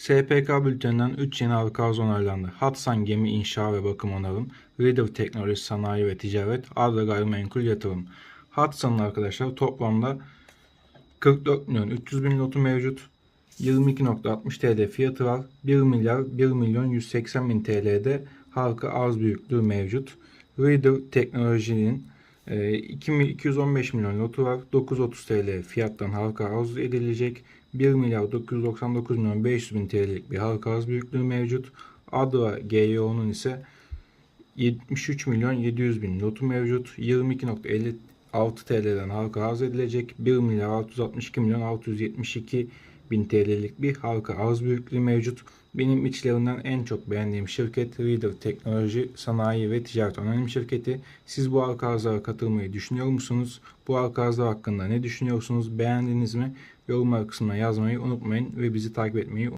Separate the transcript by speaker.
Speaker 1: SPK bülteninden 3 yeni arz onaylandı. Hatsan Gemi İnşa ve Bakım Onarım, Reader Teknoloji Sanayi ve Ticaret, Arda Gayrimenkul Yatırım. Hatsan'ın arkadaşlar toplamda 44 milyon 300 bin notu mevcut. 22.60 TL fiyatı var. 1 milyar 1 milyon 180 bin TL'de halka arz büyüklüğü mevcut. Reader Teknoloji'nin e, 2 mi- 215 milyon lotu var. 930 TL fiyattan halka arz edilecek. 1 milyar 999 milyon 500 bin TL'lik bir halka arz büyüklüğü mevcut. Adra GYO'nun ise 73 milyon 700 bin notu mevcut. 22.56 TL'den halka arz edilecek. 1 milyar 662 milyon 672 bin TL'lik bir halka arz büyüklüğü mevcut. Benim içlerinden en çok beğendiğim şirket Reader Teknoloji Sanayi ve Ticaret Anonim Şirketi. Siz bu halka arzlara katılmayı düşünüyor musunuz? Bu halka arzlar hakkında ne düşünüyorsunuz? Beğendiniz mi? Yorumlar kısmına yazmayı unutmayın ve bizi takip etmeyi